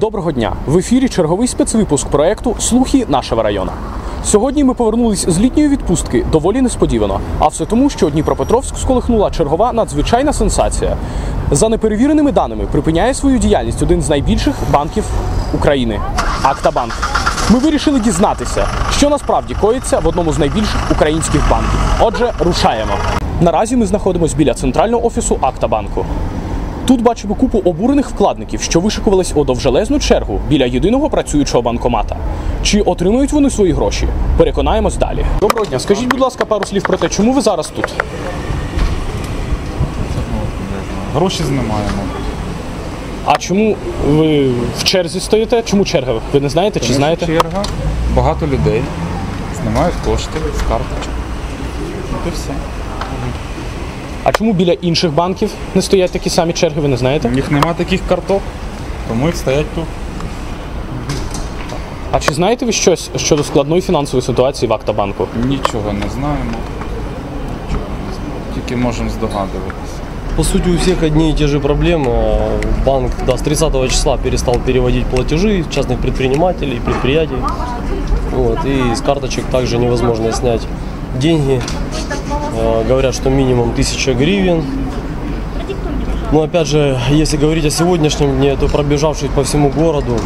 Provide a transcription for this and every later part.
Доброго дня! В ефірі черговий спецвипуск проекту Слухи нашого району. Сьогодні ми повернулись з літньої відпустки доволі несподівано. А все тому, що Дніпропетровськ сколихнула чергова надзвичайна сенсація. За неперевіреними даними припиняє свою діяльність один з найбільших банків України Актабанк. Ми вирішили дізнатися, що насправді коїться в одному з найбільших українських банків. Отже, рушаємо. Наразі ми знаходимося біля центрального офісу Актабанку. Тут бачимо купу обурених вкладників, що вишикувались у довжелезну чергу біля єдиного працюючого банкомата. Чи отримують вони свої гроші? Переконаємось далі. Доброго дня. Скажіть, будь ласка, пару слів про те, чому ви зараз тут? Гроші знімаємо. А чому ви в черзі стоїте? Чому черга? Ви не знаєте чи Тому знаєте? Черга, багато людей знімають кошти з карточок. От і все. А чому біля інших банків не стоять такі самі черги? Ви не знаєте? У них нема таких карток, тому їх стоять тут. А чи знаєте ви щось щодо складної фінансової ситуації в Актабанку? Нічого не знаємо. Нічого не знаємо. Тільки можемо здогадуватися. По сути, у всех одни и те же проблемы. Банк да, с 30 числа перестал переводить платежи частных предпринимателей, предприятий. Вот, и с карточек также невозможно снять деньги. Э, Говорят, что минимум 1000 гривен. Но опять же, если говорить о сегодняшнем дне, то пробежавшись по всему городу,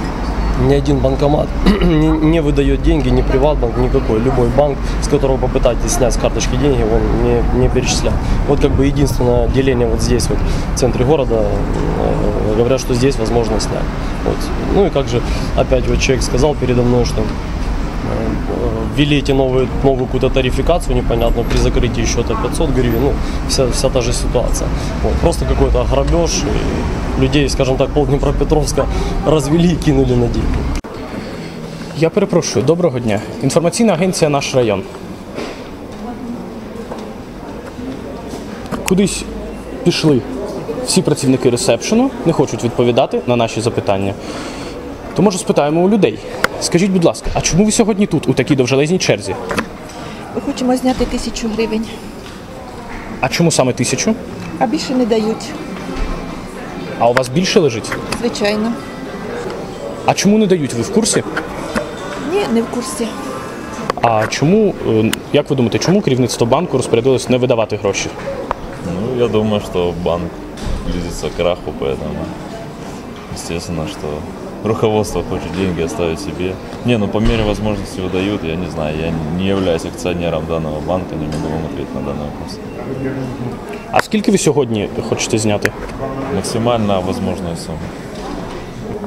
ни один банкомат не выдает деньги, ни приватбанк, никакой. Любой банк, с которого попытаетесь снять с карточки деньги, он не, не перечисляет. Вот как бы единственное деление вот здесь вот, в центре города, э, говорят, что здесь возможно снять. Вот. Ну и как же, опять вот человек сказал передо мной, что ввели эти новые, новую какую-то тарификацию непонятную при закрытии счета 500 гривен, ну, вся, вся та же ситуация. Вот, просто какой-то грабеж, и людей, скажем так, пол Днепропетровска развели и кинули на деньги. Я перепрошую, доброго дня. Інформаційна агенція Наш район. Кудись пішли всі працівники ресепшену, не хочуть відповідати на наші запитання. То може спитаємо у людей. Скажіть, будь ласка, а чому ви сьогодні тут, у такій довжелезній черзі? Ми хочемо зняти тисячу гривень, А чому саме тисячу? а більше не дають, А у вас більше лежить? звичайно. А чому не дають? Ви в курсі? Ні, не в курсі. А чому, е, як ви думаєте, чому керівництво банку розпорядилось не видавати гроші? Ну, я думаю, что банк близится к краху, поэтому естественно, что руководство хочет деньги оставить себе. Не, ну по мере возможности выдают, я не знаю, я не являюсь акционером данного банка, не могу вам ответить на данный вопрос. А скільки ви сьогодні хочете зняти? Максимально возможная сумма.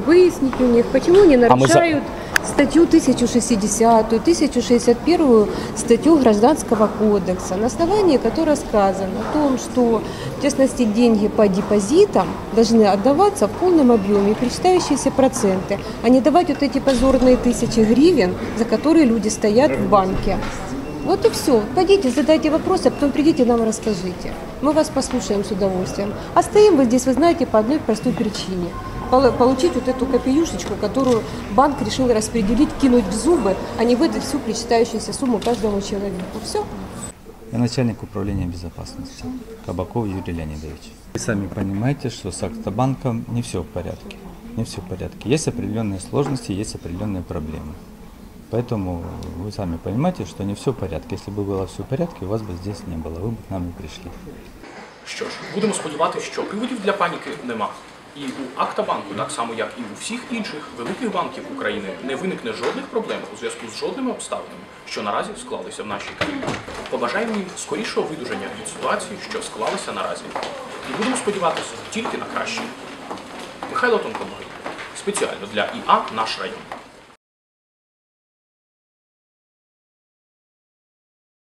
выяснить у них, почему они А мы за- нарушают статью 1060, 1061 статью Гражданского кодекса, на основании которой сказано о том, что в частности деньги по депозитам должны отдаваться в полном объеме, причитающиеся проценты, а не давать вот эти позорные тысячи гривен, за которые люди стоят в банке. Вот и все. Пойдите, задайте вопросы, а потом придите нам расскажите. Мы вас послушаем с удовольствием. А стоим мы здесь, вы знаете, по одной простой причине Пол- Получить вот эту копеюшечку, которую банк решил распределить, кинуть в зубы, а не выдать всю причитающуюся сумму каждому человеку. Все. Я начальник управления безопасности Кабаков Юрий Леонидович. Вы сами понимаете, что с Актобанком не все в порядке. Не все в порядке. Есть определенные сложности, есть определенные проблемы. Поэтому вы сами понимаете, что не все в порядке. Если бы было все в порядке, вас бы здесь не было, вы бы к нам не пришли. Що ж, будемо сподіватися, що приводів для паніки нема. І у Актабанку, так само як і у всіх інших великих банків України, не виникне жодних проблем у зв'язку з жодними обставинами, що наразі склалися в нашій країні. Побажаємо їм скорішого видуження від ситуації, що склалися наразі. І будемо сподіватися тільки на краще. Михайло Тонконогий. Спеціально для ІА наш район.